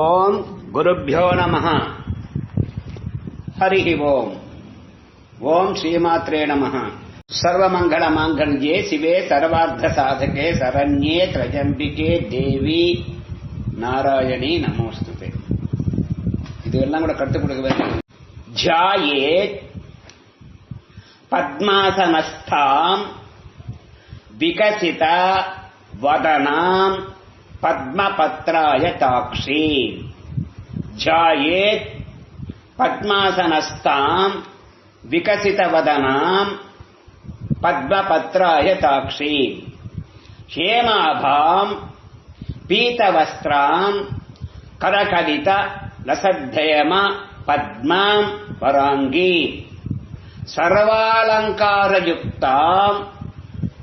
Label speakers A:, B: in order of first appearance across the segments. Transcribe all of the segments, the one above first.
A: ஓம் குருபியோ நம ஹரி ஓம். ஓம் ஸ்ரீமாத்ரே நம சர்வமங்கள மாங்கல்யே சிவே சர்வார்த்த சாதகே சரண்யே திரஜம்பிகே தேவி. நாராயணி நமோஸ்துதே. இதுவெல்லாம் கூட கற்றுக் கொடுக்க வேண்டும். ஜாயே பத்மாசனஸ்தாம் விகசித வதனாம் पद्मपत्राय ताक्षी। ध्यायेत् पद्मासनस्ताम् विकसितवदनाम् पद्मपत्राय ताक्षी। क्षेमाभाम् पीतवस्त्राम् करकलित लसधयम पद्माम् वराङ्गी। सर्वालङ्कारयुक्ताम्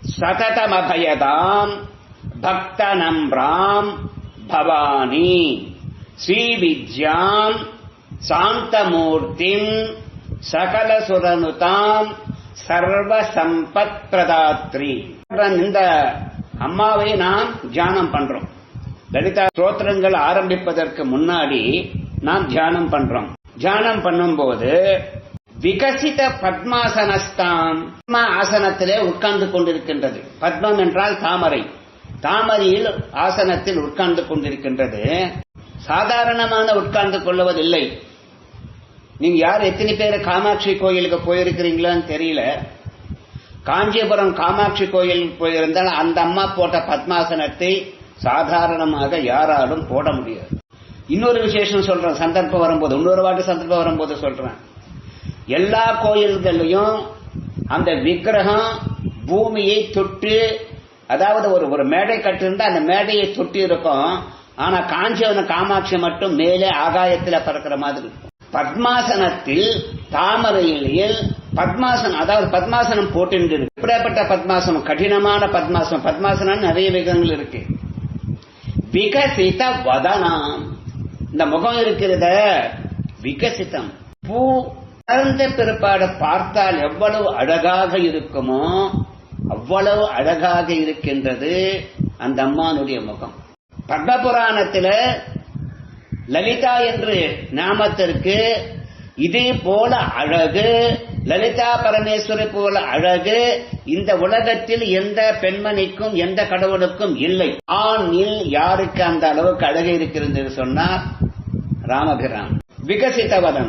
A: सततमभयदाम् பக்தநம்ராம் பவானி ஸ்ரீவித்யாம் சாந்தமூர்த்திம் சகலசுரனுதாம் சர்வசம்பத் பிரதாத்ரி இந்த அம்மாவை நாம் தியானம் பண்றோம். லலிதா ஸ்தோத்திரங்கள் ஆரம்பிப்பதற்கு முன்னாடி நாம் தியானம் பண்றோம். தியானம் பண்ணும்போது விகசித பத்மாசனஸ்தாம் பத்ம ஆசனத்திலே உட்கார்ந்து கொண்டிருக்கின்றது. பத்மம் என்றால் தாமரை. தாமரையில் ஆசனத்தில் உட்கார்ந்து கொண்டிருக்கின்றது. சாதாரணமான உட்கார்ந்து கொள்வதில்லை நீங்க யார் எத்தனை பேர் காமாட்சி கோயிலுக்கு போயிருக்கிறீங்களான்னு தெரியல. காஞ்சிபுரம் காமாட்சி கோயிலுக்கு போயிருந்தால் அந்த அம்மா போட்ட பத்மாசனத்தை சாதாரணமாக யாராலும் போட முடியாது. இன்னொரு விசேஷம் சொல்றேன் சந்தர்ப்பம் வரும்போது இன்னொரு வாட்டி சந்தர்ப்பம் வரும்போது சொல்றேன். எல்லா கோயில்களையும் அந்த விக்கிரகம் பூமியை தொட்டு அதாவது ஒரு ஒரு மேடை கட்டிருந்தா அந்த மேடையை தொட்டி இருக்கும். ஆனா காஞ்சிபுரம் காமாட்சி மட்டும் மேலே ஆகாயத்தில் பறக்கிற மாதிரி. இருக்கும் பத்மாசனத்தில் தாமரையில் பத்மாசனம் அதாவது பத்மாசனம் போட்டு இப்படிப்பட்ட பத்மாசனம் கடினமான பத்மாசனம் பத்மாசனம் நிறைய விதங்கள் இருக்கு. விகசித வதனம். இந்த முகம் இருக்கிறத விகசிதம் பூ பிறந்த பிற்பாடு பார்த்தால் எவ்வளவு அழகாக இருக்குமோ அவ்வளவு அழகாக இருக்கின்றது அந்த அம்மானுடைய முகம். பத்மபுராணத்தில் லலிதா என்று நாமத்திற்கு இதே போல அழகு லலிதா பரமேஸ்வரி போல அழகு இந்த உலகத்தில் எந்த பெண்மணிக்கும் எந்த கடவுளுக்கும் இல்லை. ஆணில் யாருக்கு அந்த அளவுக்கு அழகு இருக்கிறது சொன்னார் ராமபிரான். விகசித்தவதன்.